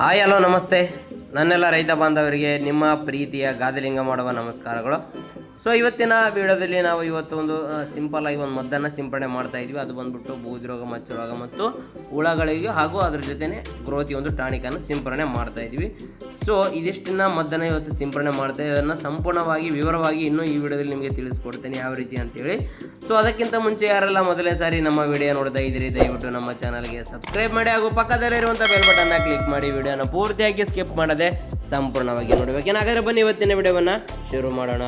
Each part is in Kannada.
హాయ్ హలో నమస్తే. ನನ್ನೆಲ್ಲ ರೈತ ಬಾಂಧವರಿಗೆ ನಿಮ್ಮ ಪ್ರೀತಿಯ ಗಾದಲಿಂಗ ಮಾಡುವ ನಮಸ್ಕಾರಗಳು. ಸೊ ಇವತ್ತಿನ ವಿಡಿಯೋದಲ್ಲಿ ನಾವು ಇವತ್ತು ಒಂದು ಸಿಂಪಲ್ ಆಗಿ ಒಂದು ಮದ್ದನ್ನು ಸಿಂಪಡಣೆ ಮಾಡ್ತಾ ಇದ್ವಿ. ಅದು ಬಂದ್ಬಿಟ್ಟು ಬೂದಿ ರೋಗ, ಮಚ್ಚ ರೋಗ ಮತ್ತು ಹುಳಗಳಿಗೆ ಹಾಗೂ ಅದ್ರ ಜೊತೆನೆ ಗ್ರೋತಿ ಒಂದು ಟಾನಿಕನ್ನು ಸಿಂಪಡಣೆ ಮಾಡ್ತಾ ಇದ್ವಿ. ಸೊ ಇದಿಷ್ಟನ್ನ ಮದ್ದನ್ನು ಇವತ್ತು ಸಿಂಪಡಣೆ ಮಾಡ್ತಾ ಇದನ್ನು ಸಂಪೂರ್ಣವಾಗಿ, ವಿವರವಾಗಿ ಇನ್ನೂ ಈ ವಿಡಿಯೋದಲ್ಲಿ ನಿಮಗೆ ತಿಳಿಸ್ಕೊಡ್ತೇನೆ ಯಾವ ರೀತಿ ಅಂತೇಳಿ. ಸೊ ಅದಕ್ಕಿಂತ ಮುಂಚೆ ಯಾರೆಲ್ಲ ಮೊದಲನೇ ಸಾರಿ ನಮ್ಮ ವಿಡಿಯೋ ನೋಡ್ತಾ ಇದ್ದೀರಿ, ದಯವಿಟ್ಟು ನಮ್ಮ ಚಾನಲ್ಗೆ ಸಬ್ಸ್ಕ್ರೈಬ್ ಮಾಡಿ ಹಾಗೂ ಪಕ್ಕದಲ್ಲಿರುವಂಥ ಬೆಲ್ ಬಟನ್ನ ಕ್ಲಿಕ್ ಮಾಡಿ. ವಿಡಿಯೋನ ಪೂರ್ತಿಯಾಗಿ ಸ್ಕಿಪ್ ಮಾಡದೆ ಸಂಪೂರ್ಣವಾಗಿ ನೋಡಬೇಕು. ಏನಾಗಾದ್ರೆ ಬನ್ನಿ ಇವತ್ತಿನ ವಿಡಿಯೋವನ್ನು ಶುರು ಮಾಡೋಣ.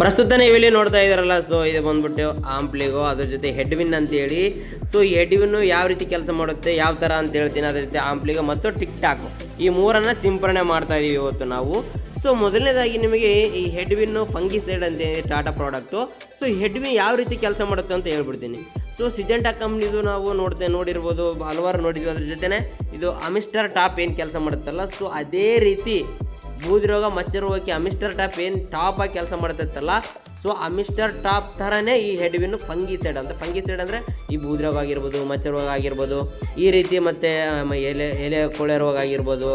ಪ್ರಸ್ತುತ ನೀವು ಇಲ್ಲಿ ನೋಡ್ತಾ ಇದ್ದಾರಲ್ಲ, ಸೊ ಇದು ಬಂದ್ಬಿಟ್ಟು ಆಂಪ್ಲಿಗೋ, ಅದ್ರ ಜೊತೆ ಹೆಡ್ವಿನ್ ಅಂತೇಳಿ. ಸೊ ಈ ಹೆಡ್ವಿನ್ನು ಯಾವ ರೀತಿ ಕೆಲಸ ಮಾಡುತ್ತೆ, ಯಾವ ಥರ ಅಂತ ಹೇಳ್ತೀನಿ, ಅದ್ರ ಜೊತೆ ಆಂಪ್ಲಿಗೋ ಮತ್ತು ಟಿಕ್ ಟಾಕ್ ಈ ಮೂರನ್ನು ಸಿಂಪರಣೆ ಮಾಡ್ತಾ ಇದೀವಿ ಇವತ್ತು ನಾವು. ಸೊ ಮೊದಲನೇದಾಗಿ ನಿಮಗೆ ಈ ಹೆಡ್ವಿನ್ನು ಫಂಗಿಸೈಡ್ ಅಂತ ಟಾಟಾ ಪ್ರಾಡಕ್ಟು. ಸೊ ಹೆಡ್ವಿನ್ ಯಾವ ರೀತಿ ಕೆಲಸ ಮಾಡುತ್ತೆ ಅಂತ ಹೇಳ್ಬಿಡ್ತೀನಿ. ಸೊ ಸಿಜೆಂಟಾ ಕಂಪ್ನಿದು ನಾವು ನೋಡ್ತೇವೆ ನೋಡಿರ್ಬೋದು, ಹಲವಾರು ನೋಡಿದ್ವಿ ಅದ್ರ ಜೊತೆನೆ. ಇದು ಅಮಿಸ್ಟರ್ ಟಾಪ್ ಏನು ಕೆಲಸ ಮಾಡುತ್ತಲ್ಲ ಸೊ ಅದೇ ರೀತಿ ಬೂದಿರೋಗ, ಮಚ್ಚರೋಗಕ್ಕೆ ಮಚ್ಚ ರೋಗಕ್ಕೆ ಅಮಿಸ್ಟರ್ ಟಾಪ್ ಏನು ಟಾಪ್ ಆಗಿ ಕೆಲಸ ಮಾಡ್ತೈತಲ್ಲ ಸೊ ಅಮಿಸ್ಟರ್ ಟಾಪ್ ಥರನೇ ಈ ಹೆಡ್ವಿನ್ ಫಂಗಿಸೈಡ್ ಅಂತ. ಫಂಗಿಸೈಡ್ ಅಂದರೆ ಈ ಬೂದ್ ರೋಗ ಆಗಿರ್ಬೋದು ಮಚ್ಚ ರೋಗ ಆಗಿರ್ಬೋದು, ಈ ರೀತಿ ಮತ್ತು ಎಲೆ ಎಲೆ ಕೊಳೆ ರೋಗ ಆಗಿರ್ಬೋದು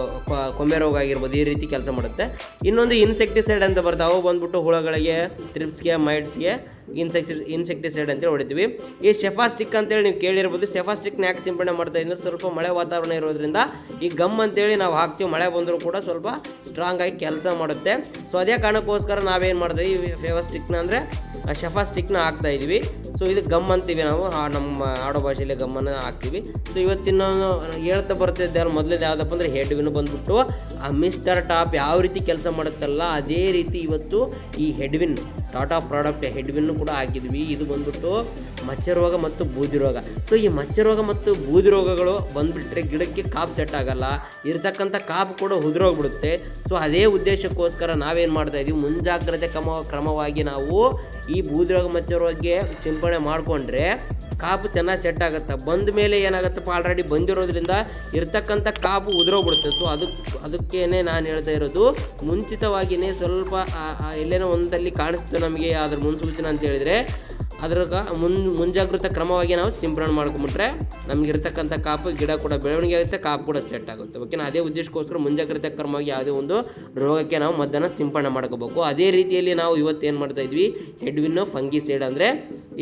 ಕೊಂಬೆ ರೋಗ ಆಗಿರ್ಬೋದು, ಈ ರೀತಿ ಕೆಲಸ ಮಾಡುತ್ತೆ. ಇನ್ನೊಂದು ಇನ್ಸೆಕ್ಟಿಸೈಡ್ ಅಂತ ಬರ್ತವೆ ಅವು ಬಂದ್ಬಿಟ್ಟು ಹುಳಗಳಿಗೆ ತ್ರಿಪ್ಸ್ಗೆ ಮೈಡ್ಸ್ಗೆ ಇನ್ಸೆಕ್ಟಿ ಇನ್ಸೆಕ್ಟಿಸೈಡ್ ಅಂತೇಳಿ ಹೊಡಿತೀವಿ. ಈ ಶೆಫಾಸ್ಟಿಕ್ ಅಂತೇಳಿ ನೀವು ಕೇಳಿರ್ಬೋದು. ಶೆಫಾಸ್ಟಿಕ್ನ ಯಾಕೆ ಸಿಂಪಡಣೆ ಮಾಡ್ತಾ ಇದ್ರೆ ಸ್ವಲ್ಪ ಮಳೆ ವಾತಾವರಣ ಇರೋದ್ರಿಂದ ಈ ಗಮ್ ಅಂತೇಳಿ ನಾವು ಹಾಕ್ತೀವಿ. ಮಳೆ ಬಂದರೂ ಕೂಡ ಸ್ವಲ್ಪ ಸ್ಟ್ರಾಂಗ್ ಆಗಿ ಕೆಲಸ ಮಾಡುತ್ತೆ. ಸೊ ಅದೇ ಕಾರಣಕ್ಕೋಸ್ಕರ ನಾವೇನು ಮಾಡ್ತೀವಿ, ಈ ಫೆವಾಸ್ಟಿಕ್ನ ಅಂದರೆ ಶೆಫಾಸ್ಟಿಕ್ನ ಹಾಕ್ತಾ ಇದ್ದೀವಿ ಸೊ ಇದು ಗಮ್ ಅಂತೀವಿ ನಾವು. ನಮ್ಮ ಆಡೋ ಭಾಷೆಯಲ್ಲಿ ಗಮ್ಮನ್ನು ಹಾಕ್ತೀವಿ. ಸೊ ಇವತ್ತಿನ ಹೇಳ್ತಾ ಬರ್ತಿದ್ದೆ ಮೊದಲೇದು ಯಾವುದಪ್ಪ ಅಂದರೆ ಹೆಡ್ವಿನ್ ಬಂದ್ಬಿಟ್ಟು, ಆ ಮಿಸ್ಟರ್ ಟಾಪ್ ಯಾವ ರೀತಿ ಕೆಲಸ ಮಾಡುತ್ತಲ್ಲ, ಅದೇ ರೀತಿ ಇವತ್ತು ಈ ಹೆಡ್ವಿನ್ ಟಾಟಾ ಪ್ರಾಡಕ್ಟ್ ಹೆಡ್ವಿನ್ನು ಕೂಡ ಹಾಕಿದ್ವಿ. ಇದು ಬಂದ್ಬಿಟ್ಟು ಮಚ್ಚ ರೋಗ ಮತ್ತು ಬೂದಿ ರೋಗ. ಸೊ ಈ ಮಚ್ಚ ರೋಗ ಮತ್ತು ಬೂದಿ ರೋಗಗಳು ಬಂದ್ಬಿಟ್ರೆ ಗಿಡಕ್ಕೆ ಕಾಪ್ ಸೆಟ್ ಆಗಲ್ಲ. ಇರತಕ್ಕಂಥ ಕಾಪ್ ಕೂಡ ಉದುರೋಗ್ಬಿಡುತ್ತೆ. ಸೊ ಅದೇ ಉದ್ದೇಶಕ್ಕೋಸ್ಕರ ನಾವೇನು ಮಾಡ್ತಾ ಇದೀವಿ? ಮುಂಜಾಗ್ರತೆ ಕ್ರಮ ಕ್ರಮವಾಗಿ ನಾವು ಈ ಬೂದಿ ರೋಗ ಮಚ್ಚ ರೋಗಕ್ಕೆ ಸಿಂಪಡಣೆ ಮಾಡಿಕೊಂಡ್ರೆ ಕಾಪು ಚೆನ್ನಾಗಿ ಸೆಟ್ ಆಗುತ್ತೆ. ಬಂದ ಮೇಲೆ ಏನಾಗುತ್ತಪ್ಪ ಆಲ್ರೆಡಿ ಬಂದಿರೋದ್ರಿಂದ ಇರ್ತಕ್ಕಂಥ ಕಾಪು ಉದುರೋಗ್ಬಿಡುತ್ತೆ. ಸೊ ಅದಕ್ಕೆ ಅದಕ್ಕೇನೆ ನಾನು ಹೇಳ್ತಾ ಇರೋದು ಮುಂಚಿತವಾಗಿಯೇ ಸ್ವಲ್ಪ ಎಲ್ಲೇನೋ ಒಂದಲ್ಲಿ ಕಾಣಿಸ್ತು ನಮಗೆ, ಅದ್ರ ಮುನ್ಸೂಚನೆ ಅಂತ ಹೇಳಿದರೆ ಅದ್ರಾಗ ಮುನ್ ಮುಂಜಾಗ್ರತಾ ಕ್ರಮವಾಗಿ ನಾವು ಸಿಂಪರಣೆ ಮಾಡ್ಕೊಂಬಿಟ್ರೆ ನಮ್ಗೆ ಇರ್ತಕ್ಕಂಥ ಕಾಪು ಗಿಡ ಕೂಡ ಬೆಳವಣಿಗೆ ಆಗುತ್ತೆ, ಕಾಪು ಕೂಡ ಸೆಟ್ ಆಗುತ್ತೆ. ಓಕೆನಾ ಅದೇ ಉದ್ದೇಶಕ್ಕೋಸ್ಕರ ಮುಂಜಾಗ್ರತಾ ಕ್ರಮವಾಗಿ ಯಾವುದೇ ಒಂದು ರೋಗಕ್ಕೆ ನಾವು ಮದ್ದನ್ನು ಸಿಂಪರಣೆ ಮಾಡ್ಕೋಬೇಕು. ಅದೇ ರೀತಿಯಲ್ಲಿ ನಾವು ಇವತ್ತು ಏನು ಮಾಡ್ತಾ ಇದ್ವಿ ಹೆಡ್ವಿನ್ನು ಫಂಗಿಸೈಡ್ ಅಂದರೆ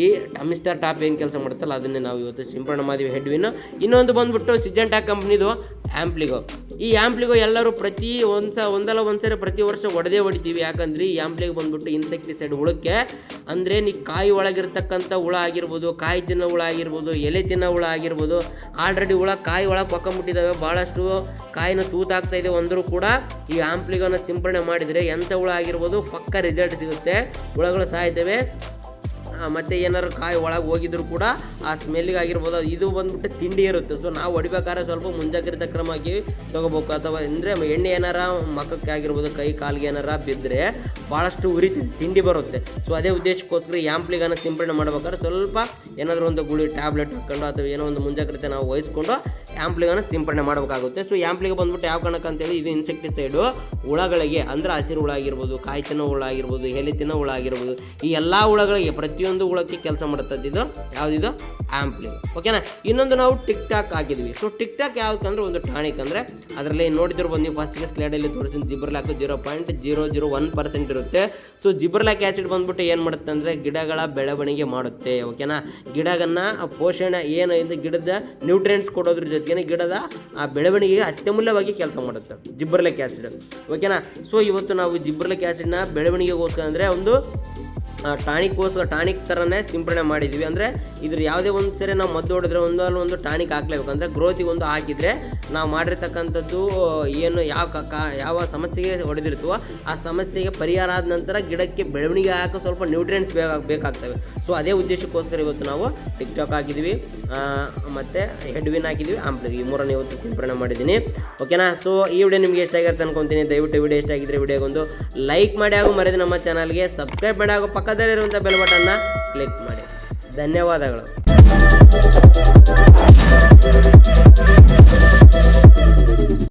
ಈ ಟಮಿಸ್ಟರ್ ಟಾಪ್ ಏನು ಕೆಲಸ ಮಾಡುತ್ತಲ್ಲ ಅದನ್ನೇ ನಾವು ಇವತ್ತು ಸಿಂಪರಣೆ ಮಾಡಿದ್ವಿ ಹೆಡ್ವಿನ್ ಇನ್ನೊಂದು ಬಂದ್ಬಿಟ್ಟು ಸಿಜೆಂಟಾ ಕಂಪ್ನಿದು ಆ್ಯಂಪ್ಲಿಗೋ ಈ ಆ್ಯಂಪ್ಲಿಗೂ ಎಲ್ಲರೂ ಪ್ರತಿ ಒಂದು ಸ ಒಂದಲ್ಲ ಒಂದ್ಸರಿ ಪ್ರತಿ ವರ್ಷ ಹೊಡೆದೇ ಹೊಡಿತೀವಿ. ಯಾಕಂದ್ರೆ ಈ ಆ್ಯಂಪ್ಲಿಗೆ ಬಂದ್ಬಿಟ್ಟು ಇನ್ಸೆಕ್ಟಿಸೈಡ್ ಹುಳಕ್ಕೆ, ಅಂದರೆ ನೀ ಕಾಯಿ ಒಳಗಿರ್ತಕ್ಕಂಥ ಹುಳ ಆಗಿರ್ಬೋದು, ಕಾಯಿ ತಿನ್ನೋ ಹುಳ ಆಗಿರ್ಬೋದು, ಎಲೆ ತಿನ್ನೋ ಹುಳ ಆಗಿರ್ಬೋದು ಆಲ್ರೆಡಿ ಹುಳ ಕಾಯಿ ಒಳಗೆ ಪಕ್ಕೊಂಬಿಟ್ಟಿದ್ದಾವೆ ಭಾಳಷ್ಟು ಕಾಯಿನ ತೂತಾಗ್ತಾ ಇದೆ. ಅಂದರೂ ಕೂಡ ಈ ಆ್ಯಂಪ್ಲಿಗೋನ ಸಿಂಪಡಣೆ ಮಾಡಿದರೆ ಎಂಥ ಹುಳ ಆಗಿರ್ಬೋದು ಪಕ್ಕ ರಿಸಲ್ಟ್ ಸಿಗುತ್ತೆ. ಹುಳಗಳು ಸಾಯ್ತವೆ. ಮತ್ತೆ ಏನಾದ್ರು ಕಾಯಿ ಒಳಗೆ ಹೋಗಿದ್ರು ಕೂಡ ಆ ಸ್ಮೆಲ್ಲಿಗೆ ಆಗಿರ್ಬೋದು. ಇದು ಬಂದ್ಬಿಟ್ಟು ತಿಂಡಿ ಇರುತ್ತೆ. ಸೊ ನಾವು ಹೊಡಿಬೇಕಾದ್ರೆ ಸ್ವಲ್ಪ ಮುಂಜಾಗ್ರತಾ ಕ್ರಮವಾಗಿ ತಗೋಬೇಕು. ಅಥವಾ ಅಂದರೆ ಎಣ್ಣೆ ಏನಾರ ಮಖಕ್ಕೆ ಆಗಿರ್ಬೋದು, ಕೈ ಕಾಲಿಗೆ ಏನಾರ ಬಿದ್ದರೆ ಭಾಳಷ್ಟು ಉರಿ ತಿಂಡಿ ಬರುತ್ತೆ. ಸೊ ಅದೇ ಉದ್ದೇಶಕ್ಕೋಸ್ಕರ ಈ ಆಂಪ್ಲಿಗನ್ನು ಸಿಂಪಡಣೆ ಮಾಡ್ಬೇಕಾದ್ರೆ ಸ್ವಲ್ಪ ಏನಾದರೂ ಒಂದು ಗುಳಿ ಟ್ಯಾಬ್ಲೆಟ್ ಹಾಕ್ಕೊಂಡು ಅಥವಾ ಏನೋ ಒಂದು ಮುಂಜಾಗ್ರತೆ ನಾವು ವಹಿಸ್ಕೊಂಡು ಆ್ಯಂಪ್ಲಿಗನ್ನು ಸಿಂಪಡಣೆ ಮಾಡಬೇಕಾಗುತ್ತೆ. ಸೊ ಆ್ಯಂಪ್ಲಿಗೆ ಬಂದ್ಬಿಟ್ಟು ಯಾವ ಕಾರಣಕ್ಕೆ ಅಂತೇಳಿ ಇದು ಇನ್ಸೆಕ್ಟಿಸೈಡು ಹುಳಗಳಿಗೆ, ಅಂದರೆ ಹಸಿರು ಹುಳ ಆಗಿರ್ಬೋದು ಕಾಯಿ ತಿನ್ನೋ ಹುಳ ಆಗಿರ್ಬೋದು ಎಲೆ ತಿನ್ನೋ ಹುಳ ಆಗಿರ್ಬೋದು ಈ ಎಲ್ಲ ಹುಳಗಳಿಗೆ ಪ್ರತಿಯೊಂದು ಹುಳಕ್ಕೆ ಕೆಲಸ ಮಾಡುತ್ತದೆ ಇದು. ಯಾವುದಿದು ಆ್ಯಂಪ್ಲಿಂಗ್ ಓಕೆನಾ ಇನ್ನೊಂದು ನಾವು ಟಿಕ್ ಟಾಕ್ ಹಾಕಿದ್ವಿ. ಸೊ ಟಿಕ್ ಟಾಕ್ ಯಾವ್ದಕ್ಕಂದ್ರೆ ಒಂದು ಟಾನಿಕ್ ಅಂದರೆ ಅದರಲ್ಲಿ ನೋಡಿದ್ರು ಬಂದು ನೀವು ಸ್ಲೈಡ್ ಸ್ಲೈಡಲ್ಲಿ ತೋರಿಸಿದ gibberellic zero point zero zero one percent ಇರುತ್ತೆ. ಸೊ ಜಿಬರ್ಲ್ಯಾಕ್ ಆ್ಯಸಿಡ್ ಬಂದ್ಬಿಟ್ಟು ಏನು ಮಾಡುತ್ತೆ ಅಂದರೆ ಗಿಡಗಳ ಬೆಳವಣಿಗೆ ಮಾಡುತ್ತೆ. ಓಕೆನಾ ಗಿಡಗನ್ನ ಪೋಷಣೆ ಏನು ಇದು? ಗಿಡದ ನ್ಯೂಟ್ರಿಯೆಂಟ್ಸ್ ಕೊಡೋದ್ರ ಜೊತೆಗೆ ಗಿಡದ, ಆ ಬೆಳವಣಿಗೆಗೆ ಅತ್ಯಮೂಲ್ಯವಾಗಿ ಕೆಲಸ ಮಾಡುತ್ತೆ ಜಿಬ್ಬರ್ಲಕ್ ಆ್ಯಸಿಡ್ ಓಕೆನಾ ಸೊ ಇವತ್ತು ನಾವು ಜಿಬ್ಬರ್ಲಕ್ ಆ್ಯಸಿಡ್ನ ಬೆಳವಣಿಗೆಗೋಸ್ಕರ ಅಂದರೆ ಒಂದು ಟಾನಿಕ್ಗೋಸ್ಕರ, ಟಾನಿಕ್ ಥರನೇ ಸಿಂಪಡಣೆ ಮಾಡಿದ್ದೀವಿ ಅಂದರೆ ಇದ್ರ ಯಾವುದೇ ಒಂದು ಸರಿ ನಾವು ಮದ್ದು ಹೊಡೆದ್ರೆ ಒಂದು ಅಲ್ಲ ಒಂದು ಟಾನಿಕ್ ಹಾಕ್ಲೇಬೇಕು. ಅಂದರೆ ಗ್ರೋತಿಗೆ ಒಂದು ಹಾಕಿದರೆ ನಾವು ಮಾಡಿರ್ತಕ್ಕಂಥದ್ದು ಏನು ಯಾವ ಕಾ ಯಾವ ಸಮಸ್ಯೆಗೆ ಹೊಡೆದಿರ್ತೀವೋ ಆ ಸಮಸ್ಯೆಗೆ ಪರಿಹಾರ ಆದ ನಂತರ ಗಿಡಕ್ಕೆ ಬೆಳವಣಿಗೆ ಹಾಕೋ ಸ್ವಲ್ಪ ನ್ಯೂಟ್ರಿಯೆಂಟ್ಸ್ ಬೇಗ, ಬೇಕಾಗ್ತವೆ. ಸೊ ಅದೇ ಉದ್ದೇಶಕ್ಕೋಸ್ಕರ ಇವತ್ತು ನಾವು ಟಿಕ್ ಟಾಕ್ ಹಾಕಿದ್ವಿ ಮತ್ತು ಹೆಡ್ವಿನ್ ಹಾಕಿದ್ವಿ. ಆಮೇಲೆ ಈ ಮೂರನೇ ಇವತ್ತು ಸಿಂಪಡಣೆ ಮಾಡಿದ್ದೀನಿ. ಓಕೆನಾ ಸೊ ಈ ವಿಡಿಯೋ ನಿಮಗೆ ಎಷ್ಟಾಗಿರುತ್ತೆ ಅನ್ಕೊತೀನಿ. ದಯವಿಟ್ಟು ವಿಡಿಯೋ ಎಷ್ಟಾಗಿದ್ರೆ ವಿಡಿಯೋಗೊಂದು ಲೈಕ್ ಮಾಡಿ ಹಾಗೂ ಮರೆಯದೆ ನಮ್ಮ ಚಾನಲ್ಗೆ ಸಬ್ಸ್ಕ್ರೈಬ್ ಮಾಡಿ ಹಾಗೂ ಪಕ್ಕದಲ್ಲಿರುವಂಥ ಬೆಲ್ ಬಟನ್ನ ಕ್ಲಿಕ್ ಮಾಡಿ. ಧನ್ಯವಾದಗಳು.